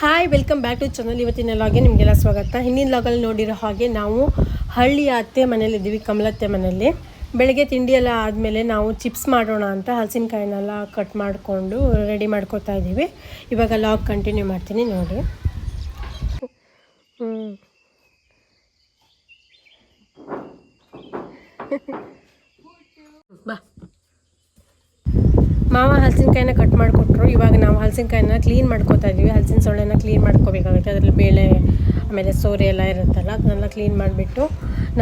Hi welcome back to channel ಇವತ್ತಿನ ಲಾಗೆ ನಿಮಗೆಲ್ಲ ಸ್ವಾಗತ. ಹಿಂದಿನ ಲಾಗಲ್ಲಿ ನೋಡಿರೋ ಹಾಗೆ ನಾವು ಹಳ್ಳಿಯ ಅತ್ತೆ ಮನೇಲಿದ್ದೀವಿ ಕಮಲತ್ತೆ ಮನೆಯಲ್ಲಿ ಬೆಳಗ್ಗೆ ತಿಂಡಿ ಎಲ್ಲ ಆದಮೇಲೆ ನಾವು ಚಿಪ್ಸ್ ಮಾಡೋಣ ಅಂತ ಹಲಸಿನಕಾಯಿನೆಲ್ಲ ಕಟ್ ಮಾಡಿಕೊಂಡು ರೆಡಿ ಮಾಡ್ಕೋತಾ ಇದ್ದೀವಿ. ಇವಾಗ ಲಾಗ್ ಕಂಟಿನ್ಯೂ ಮಾಡ್ತೀನಿ, ನೋಡಿ. ಹ್ಞೂ ಮಾವ ಹಲಸಿನಕಾಯಿನ ಕಟ್ ಮಾಡಿಕೊಟ್ರು. ಇವಾಗ ನಾವು ಹಲಸಿನಕಾಯಿನ ಕ್ಲೀನ್ ಮಾಡ್ಕೋತಾ ಇದ್ದೀವಿ ಹಲಸಿನ ಸೊಳ್ಳೆನ ಕ್ಲೀನ್ ಮಾಡ್ಕೋಬೇಕಾಗುತ್ತೆ. ಅದರಲ್ಲಿ ಬೇಳೆ ಆಮೇಲೆ ಸೋರೆ ಎಲ್ಲ ಇರುತ್ತಲ್ಲ ಅದನ್ನೆಲ್ಲ ಕ್ಲೀನ್ ಮಾಡಿಬಿಟ್ಟು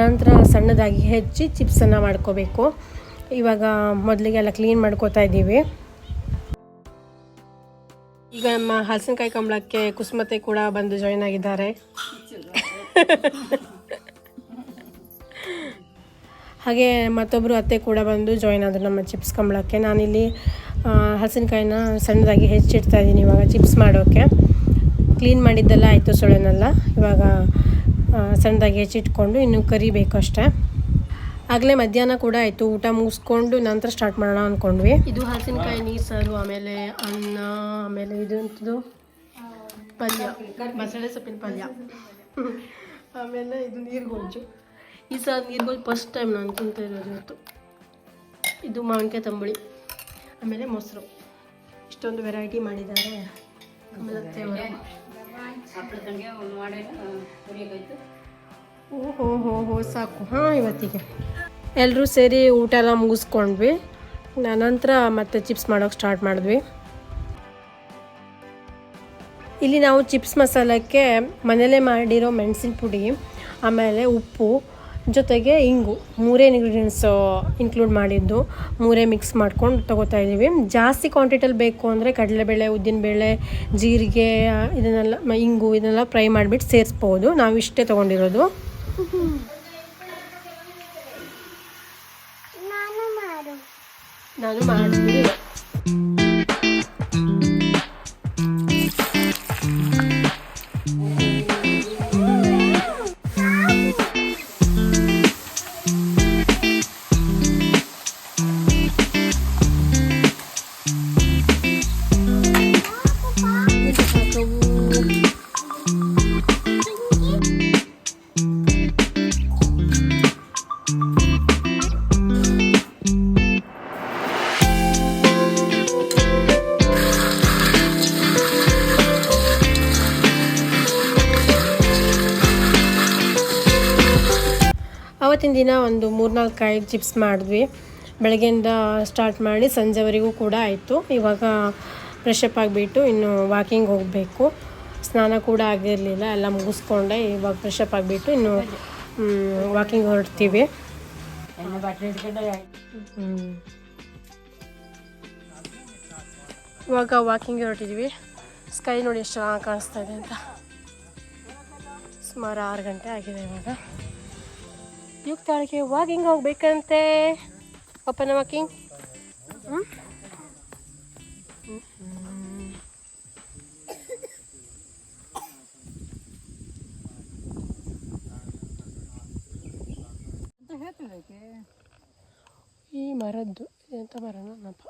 ನಂತರ ಸಣ್ಣದಾಗಿ ಹೆಚ್ಚಿ ಚಿಪ್ಸನ್ನು ಮಾಡ್ಕೋಬೇಕು. ಇವಾಗ ಮೊದಲಿಗೆ ಎಲ್ಲ ಕ್ಲೀನ್ ಮಾಡ್ಕೋತಾ ಇದ್ದೀವಿ ಈಗ ನಮ್ಮ ಹಲಸಿನಕಾಯಿ ಕಂಬಳಕ್ಕೆ ಕುಸುಮತೆ ಕೂಡ ಬಂದು ಜಾಯ್ನ್ ಆಗಿದ್ದಾರೆ. ಹಾಗೆ ಮತ್ತೊಬ್ಬರು ಅತ್ತೆ ಕೂಡ ಬಂದು ಜಾಯ್ನ್ ಆದರು ನಮ್ಮ ಚಿಪ್ಸ್ ಕಂಬಳಕ್ಕೆ. ನಾನಿಲ್ಲಿ ಹಸಿನಕಾಯಿನ ಸಣ್ಣದಾಗಿ ಹೆಚ್ಚಿಡ್ತಾ ಇದ್ದೀನಿ ಇವಾಗ ಚಿಪ್ಸ್ ಮಾಡೋಕ್ಕೆ ಕ್ಲೀನ್ ಮಾಡಿದ್ದೆಲ್ಲ ಆಯಿತು ಸೊಳೆನೆಲ್ಲ ಇವಾಗ ಸಣ್ಣದಾಗಿ ಹೆಚ್ಚಿಟ್ಕೊಂಡು ಇನ್ನು ಕರಿಬೇಕು ಅಷ್ಟೇ. ಆಗಲೇ ಮಧ್ಯಾಹ್ನ ಕೂಡ ಆಯಿತು. ಊಟ ಮುಗಿಸ್ಕೊಂಡು ನಂತರ ಸ್ಟಾರ್ಟ್ ಮಾಡೋಣ ಅಂದ್ಕೊಂಡ್ವಿ ಇದು ಹಲಸಿನಕಾಯಿ, ನೀರು ಸಾರು, ಆಮೇಲೆ ಅನ್ನ, ಆಮೇಲೆ ಇದು ಎಂಥದ್ದು ಪಲ್ಯ. ಮಸಾಲೆ ಸೊಪ್ಪಿನ ಪಲ್ಯ. ಆಮೇಲೆ ಇದು ನೀರು ನೀರ್ಗೊಜ್ಜು ಈ ಸಾರು ನೀರ್ಗೊಜ್ಜು ಫಸ್ಟ್ ಟೈಮ್ ನಾನು ತಿಂತಾ ಇರೋದು ಇವತ್ತು. ಇದು ಮಾವಿನಕಾಯಿ ತಂಬುಳಿ, ಆಮೇಲೆ ಮೊಸರು. ಇಷ್ಟೊಂದು ವೆರೈಟಿ ಮಾಡಿದ್ದಾರೆ. ಓಹೋ, ಹೋ ಹೋ, ಸಾಕು. ಹಾಂ, ಇವತ್ತಿಗೆ. ಎಲ್ಲರೂ ಸೇರಿ ಊಟ ಎಲ್ಲ ಮುಗಿಸ್ಕೊಂಡ್ವಿ. ನಂತರ ಮತ್ತೆ ಚಿಪ್ಸ್ ಮಾಡೋಕೆ ಸ್ಟಾರ್ಟ್ ಮಾಡಿದ್ವಿ. ಇಲ್ಲಿ ನಾವು ಚಿಪ್ಸ್ ಮಸಾಲಕ್ಕೆ ಮನೇಲೇ ಮಾಡಿರೋ ಮೆಣಸಿನ ಪುಡಿ, ಆಮೇಲೆ ಉಪ್ಪು ಜೊತೆಗೆ ಇಂಗು. ಮೂರೇ ಇಂಗ್ರೀಡಿಯೆಂಟ್ಸು ಇನ್ಕ್ಲೂಡ್ ಮಾಡಿದ್ದು. ಮೂರೇ ಮಿಕ್ಸ್ ಮಾಡ್ಕೊಂಡು ತೊಗೋತಾ ಇದ್ದೀವಿ. ಜಾಸ್ತಿ ಕ್ವಾಂಟಿಟಿಯಲ್ಲಿ ಬೇಕು ಅಂದರೆ ಕಡಲೆಬೇಳೆ ಉದ್ದಿನಬೇಳೆ ಜೀರಿಗೆ ಇದನ್ನೆಲ್ಲ ಇಂಗು ಇದನ್ನೆಲ್ಲ ಫ್ರೈ ಮಾಡಿಬಿಟ್ಟು ಸೇರಿಸ್ಬೋದು. ನಾವು ಇಷ್ಟೇ ತೊಗೊಂಡಿರೋದು. ನಾನು ಮಾಡಿದ್ವಿ ಅವತ್ತಿನ ದಿನ ಒಂದು ಮೂರ್ನಾಲ್ಕು ಕಾಯಿ ಚಿಪ್ಸ್ ಮಾಡಿದ್ವಿ. ಬೆಳಗ್ಗೆಯಿಂದ ಸ್ಟಾರ್ಟ್ ಮಾಡಿ ಸಂಜೆವರೆಗೂ ಕೂಡ ಆಯಿತು. ಇವಾಗ ಫ್ರೆಶ್ ಅಪ್ ಆಗಿಬಿಟ್ಟು ಇನ್ನು ವಾಕಿಂಗ್ ಹೋಗಬೇಕು. ಸ್ನಾನ ಕೂಡ ಆಗಿರಲಿಲ್ಲ, ಎಲ್ಲ ಮುಗಿಸ್ಕೊಂಡೆ. ಇವಾಗ ಫ್ರೆಶಪ್ ಆಗಿಬಿಟ್ಟು ಇನ್ನು ವಾಕಿಂಗ್ ಹೊರಡ್ತೀವಿ. ಇವಾಗ ವಾಕಿಂಗ್ ಹೊರಟಿದ್ವಿ. ಸ್ಕೈ ನೋಡಿ ಎಷ್ಟು ಚೆನ್ನಾಗಿ ಕಾಣಿಸ್ತಾ ಇದೆ ಅಂತ. ಸುಮಾರು ಆರು ಗಂಟೆ ಆಗಿದೆ ಇವಾಗ. ಯುಕ್ತಾಳಿಗೆ ವಾಕಿಂಗ್ ಹೋಗ್ಬೇಕಂತೆ. ಒಪ್ಪನ ವಾಕಿಂಗ್ ಹ್ಞೂ ಈ ಮರದ್ದು ಎಂತ ಮರ ನನ್ನಪ್ಪ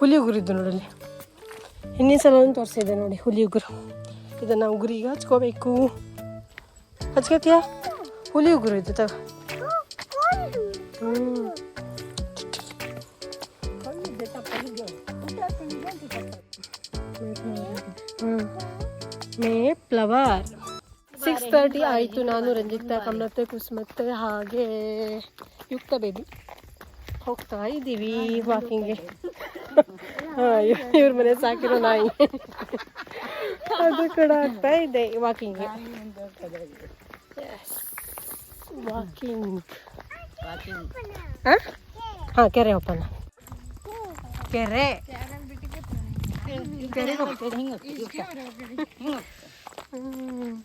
ಹುಲಿ ಉಗುರಿದ್ದು ನೋಡಲ್ಲಿ ಹಿಂದಿನ ಸಲ ತೋರಿಸಿದೆ ನೋಡಿ ಹುಲಿ ಉಗುರು ಇದನ್ನು ಉಗುರಿಗೆ ಹಚ್ಕೋಬೇಕು ಹಚ್ಕೋತೀಯ ಹುಲಿ ಉಗುರು ಇದು ತಗ ಹ್ಞೂ ಮೇ ಫ್ಲವರ್ ಸಿಕ್ಸ್ ತರ್ಟಿ ಆಯಿತು ನಾನು ರಂಜಿತಾ ಕಮಲತ್ತೆ ಕುಸುಮತ್ತೆ ಹಾಗೆ ಯುಕ್ತ ಬೇಬಿ ಹೋಗ್ತಾ ಇದ್ದೀವಿ ವಾಕಿಂಗ್ಗೆ ಇವ್ರ ಮನೆ ಸಾಕಿರೋ ನಾಯಿ. ಅದು ಕೂಡ ಆಗ್ತಾ ಇದೆ ವಾಕಿಂಗ್ ವಾಕಿಂಗ್ ಹಾಂ ಕೆರೆ ಓಪನ್ ಕೆರೆ. ಕೆರೆ ಹ್ಮ್.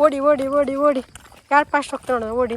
ಓಡಿ ಓಡಿ ಓಡಿ ಓಡಿ. ಯಾರು ಫಾಸ್ಟ್ ಹೋಗ್ತಾ ನೋಡೋಣ ಓಡಿ.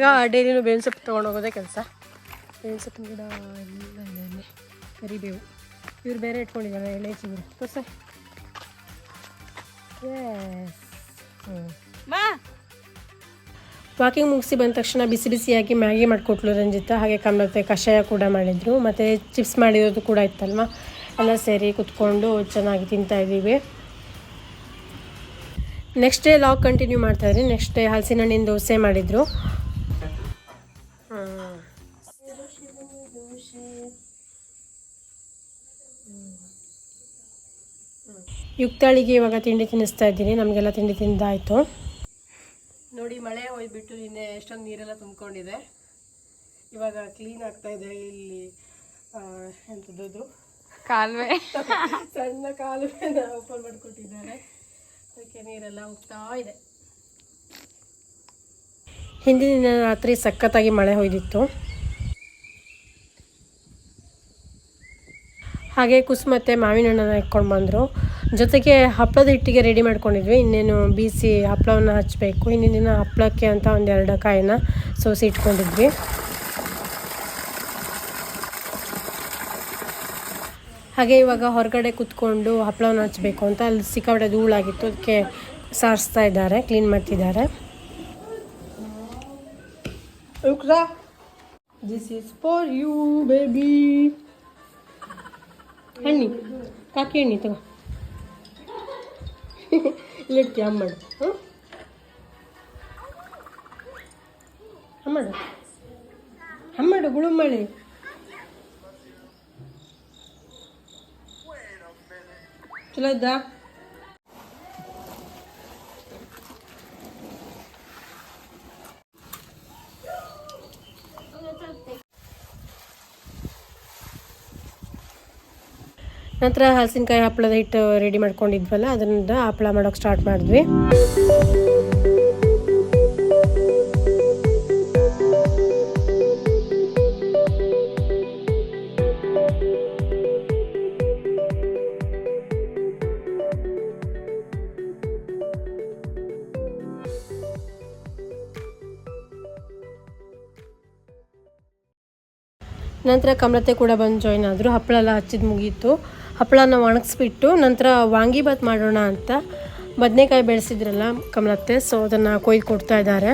ಬಂದಾಗ ಡೈಲಿನೂ ಬೇವಿನ ಸೊಪ್ಪು ತೊಗೊಂಡು ಹೋಗೋದೇ ಕೆಲಸ. ಬೇವಿನ ಸೊಪ್ಪಿನ ಗಿಡ ಎಲ್ಲ ಇದೆ ಅಲ್ಲಿ. ಕರಿಬೇವು. ಇವ್ರು ಬೇರೆ ಇಟ್ಕೊಂಡಿದ್ದಾರೆ ಎಲೆ ಚಿಗುರು. ತೋರ್ಸ. ವಾಕಿಂಗ್ ಮುಗಿಸಿ ಬಂದ ತಕ್ಷಣ ಬಿಸಿ ಬಿಸಿಯಾಗಿ ಮ್ಯಾಗಿ ಮಾಡಿಕೊಟ್ಲು ರಂಜಿತ. ಹಾಗೆ ಕಮಲತೆ ಕಷಾಯ ಕೂಡ ಮಾಡಿದರು. ಮತ್ತು ಚಿಪ್ಸ್ ಮಾಡಿರೋದು ಕೂಡ ಇತ್ತಲ್ವಾ? ಎಲ್ಲ ಸೇರಿ ಕುತ್ಕೊಂಡು ಚೆನ್ನಾಗಿ ತಿಂತಾ ಇದ್ದೀವಿ. ನೆಕ್ಸ್ಟ್ ಡೇ ಲಾಗ್ ಕಂಟಿನ್ಯೂ ಮಾಡ್ತಾಯಿದ್ರಿ ನೆಕ್ಸ್ಟ್ ಡೇ ಹಲಸಿನ ಹಣ್ಣಿನ ದೋಸೆ ಮಾಡಿದರು. ಯುಕ್ತಾಳಿಗೆ ಇವಾಗ ತಿಂಡಿ ತಿನ್ನಿಸ್ತಾ ಇದ್ದೀನಿ. ನಮಗೆಲ್ಲ ತಿಂಡಿ ತಿಂದಾಯಿತು. ನೋಡಿ ಮಳೆ ಹೋಯ್ಬಿಟ್ಟು ನಿನ್ನೆ ಎಷ್ಟೊಂದು ನೀರೆಲ್ಲ ತುಂಬಿಕೊಂಡಿದೆ. ಇವಾಗ ಕ್ಲೀನ್ ಆಗ್ತಾ ಇದೆ ಇಲ್ಲಿ ಆ, ಎಂಥದ್ದು ಕಾಲುವೆ. ಸಣ್ಣ ಕಾಲುವೆನ ಓಪನ್ ಮಾಡಿಕೊಟ್ಟಿದ್ದಾರೆ. ಅದಕ್ಕೆ ನೀರೆಲ್ಲ ಹೋಗ್ತಾ ಇದೆ. ಹಿಂದಿನ ರಾತ್ರಿ ಸಖತ್ತಾಗಿ ಮಳೆ ಹೊಯ್ದಿತ್ತು. ಹಾಗೆ ಕುಸುಮತ್ತೆ ಮಾವಿನ ಹಣ್ಣನ್ನು ಇಟ್ಕೊಂಡು ಬಂದರು. ಜೊತೆಗೆ ಹಪ್ಪಳದ ಹಿಟ್ಟಿಗೆ ರೆಡಿ ಮಾಡ್ಕೊಂಡಿದ್ವಿ. ಇನ್ನೇನು ಬೀಸಿ ಹಪ್ಪಳವನ್ನು ಹಚ್ಚಬೇಕು ಹಿಂದಿನ ದಿನ ಹಪ್ಪಳಕ್ಕೆ ಅಂತ ಒಂದೆರಡು ಕಾಯಿನ ಸೋಸಿ ಇಟ್ಕೊಂಡಿದ್ವಿ. ಹಾಗೆ ಇವಾಗ ಹೊರಗಡೆ ಕುತ್ಕೊಂಡು ಹಪ್ಪಳವನ್ನು ಹಚ್ಚಬೇಕು ಅಂತ ಅಲ್ಲಿ ಸಿಕ್ಕಾಪಟ್ಟೆ ಧೂಳಾಗಿತ್ತು. ಅದಕ್ಕೆ ಸಾರಿಸ್ತಾ ಇದ್ದಾರೆ ಕ್ಲೀನ್ ಮಾಡ್ತಿದ್ದಾರೆ. This is for you baby ಹಣ್ಣಿ ಕಾಕಿ ಹಣ್ಣಿ ತಗೋ. ಇಲ್ಲಿಡ್ತೀಯ ಅಮ್ಮಡು ಹ್ಞೂ ಅಮ್ಮಡು ಅಮ್ಮಡು ಗುಳುಮಳಿ ಚಲೋ ಇದ್ದಾ ನಂತರ ಹಲಸಿನಕಾಯಿ ಹಪ್ಪಳದ ಹಿಟ್ಟು ರೆಡಿ ಮಾಡ್ಕೊಂಡಿದ್ವಲ್ಲ, ಅದರಿಂದ ಹಪ್ಪಳ ಮಾಡೋಕೆ ಸ್ಟಾರ್ಟ್ ಮಾಡಿದ್ವಿ. ನಂತರ ಕಮಲತೆ ಕೂಡ ಬಂದು ಜಾಯ್ನ್ ಆದರು. ಹಪ್ಪಳ ಎಲ್ಲ ಹಚ್ಚಿದ ಮುಗೀತು. ಹಪ್ಪಳನ ಒಣಗಿಸ್ಬಿಟ್ಟು ನಂತರ ವಾಂಗಿಭಾತ್ ಮಾಡೋಣ ಅಂತ ಬದನೆಕಾಯಿ ಬೆಳೆಸಿದ್ರಲ್ಲ ಕಮಲತ್ತೆ ಸೊ ಅದನ್ನು ಕೊಯ್ದು ಕೊಡ್ತಾ ಇದ್ದಾರೆ.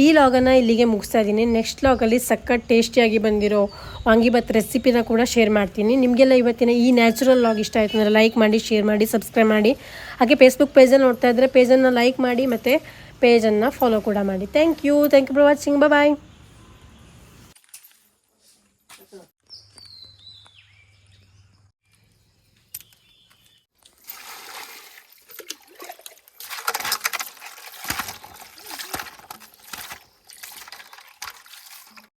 ಈ ಲಾಗನ್ನು ಇಲ್ಲಿಗೆ ಮುಗಿಸ್ತಾ ಇದ್ದೀನಿ. ನೆಕ್ಸ್ಟ್ ಲಾಗಲ್ಲಿ ಸಖತ್ ಟೇಸ್ಟಿಯಾಗಿ ಬಂದಿರೋ ವಾಂಗಿಬಾತ್ ರೆಸಿಪಿನ ಕೂಡ ಶೇರ್ ಮಾಡ್ತೀನಿ. ನಿಮಗೆಲ್ಲ ಇವತ್ತಿನ ಈ ನ್ಯಾಚುರಲ್ ಲಾಗ್ ಇಷ್ಟ ಆಯಿತು ಅಂದರೆ ಲೈಕ್ ಮಾಡಿ ಶೇರ್ ಮಾಡಿ ಸಬ್ಸ್ಕ್ರೈಬ್ ಮಾಡಿ. ಹಾಗೆ ಫೇಸ್ಬುಕ್ ಪೇಜಲ್ಲಿ ನೋಡ್ತಾ ಇದ್ದರೆ ಪೇಜನ್ನು ಲೈಕ್ ಮಾಡಿ ಮತ್ತು ಪೇಜನ್ನು ಫಾಲೋ ಕೂಡ ಮಾಡಿ. Thank you thank you for watching bye